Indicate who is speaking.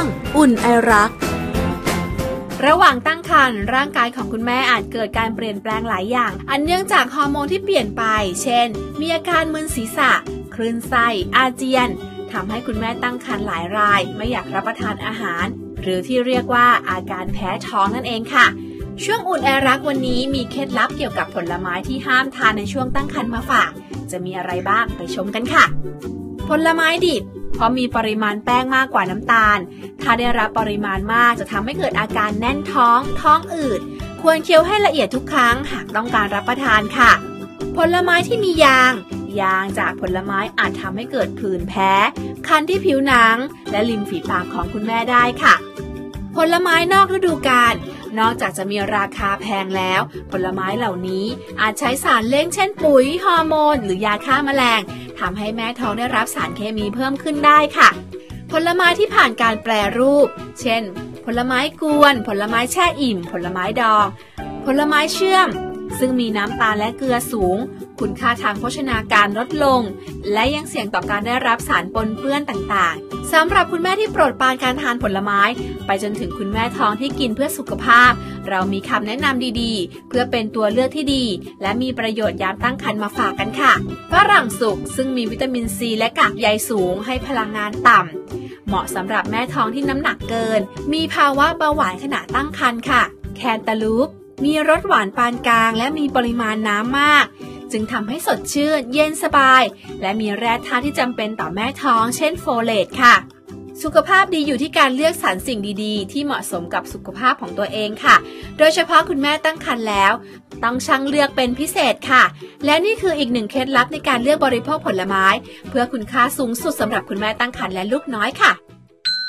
Speaker 1: ง อุ่นไอรัก
Speaker 2: ระหว่างตั้งครรภ์ร่างกายของคุณแม่อาจเกิดการเปลี่ยนแปลงหลายอย่าง อันเนื่องจากฮอร์โมนที่เปลี่ยนไป เช่น มีอาการมึนศีรษะ คลื่นไส้ อาเจียนทำให้คุณแม่ตั้งครรภ์หลายราย ไม่อยากรับประทานอาหาร หรือที่เรียกว่าอาการแพ้ท้องนั่นเองค่ะ ช่วงอุ่นแอรักวันนี้มีเคล็ดลับเกี่ยวกับผลไม้ที่ห้ามทานในช่วงตั้งครรภ์มาฝาก จะมีอะไรบ้างไปชมกันค่ะ ผลไม้ดิบ เพราะมีปริมาณแป้งมากกว่าน้ำตาล ถ้าได้รับปริมาณมากจะทำให้เกิดอาการแน่นท้อง ท้องอืด ควรเคี้ยวให้ละเอียดทุกครั้งหากต้องการรับประทานค่ะ ผลไม้ที่มียาง ยางจากผลไม้อาจทำให้เกิดผื่นแพ้ คันที่ผิวหนัง และริมฝีปากของคุณแม่ได้ค่ะ ผลไม้นอกฤดูกาล นอกจากจะมีราคาแพงแล้ว ผลไม้เหล่านี้อาจใช้สารเล้งเช่นปุ๋ยฮอร์โมน หรือยาฆ่าแมลงทำให้แม่ท้องได้รับสารเคมีเพิ่มขึ้นได้ค่ะ ผลไม้ที่ผ่านการแปรรูป เช่น ผลไม้กวน ผลไม้แช่อิ่ม ผลไม้ดอง ผลไม้เชื่อม ซึ่งมีน้ำตาลและเกลือสูง คุณค่าทางโภชนาการลดลง และยังเสี่ยงต่อการได้รับสารปนเปื้อนต่างๆสำหรับคุณแม่ที่โปรดปรานการทานผลไม้ ไปจนถึงคุณแม่ท้องที่กินเพื่อสุขภาพ เรามีคำแนะนำดีๆ เพื่อเป็นตัวเลือกที่ดี และมีประโยชน์ยามตั้งครรภ์มาฝากกันค่ะฝรั่งสุกซึ่งมีวิตามินซีและกากใยสูงให้พลังงานต่ำเหมาะสำหรับแม่ท้องที่น้ำหนักเกิน มีภาวะเบาหวานขณะตั้งครรภ์ค่ะ แคนตาลูป มีรสหวานปานกลาง และมีปริมาณน้ำมาก จึงทำให้สดชื่น เย็นสบาย และมีแร่ธาตุที่จำเป็นต่อแม่ท้อง เช่นโฟเลตค่ะ สุขภาพดีอยู่ที่การเลือกสรรสิ่งดีๆ ที่เหมาะสมกับสุขภาพของตัวเองค่ะ โดยเฉพาะคุณแม่ตั้งครรภ์แล้ว ต้องช่างเลือกเป็นพิเศษค่ะ และนี่คืออีกหนึ่งเคล็ดลับในการเลือกบริโภคผลไม้ เพื่อคุณค่าสูงสุดสำหรับคุณแม่ตั้งครรภ์และลูกน้อยค่ะ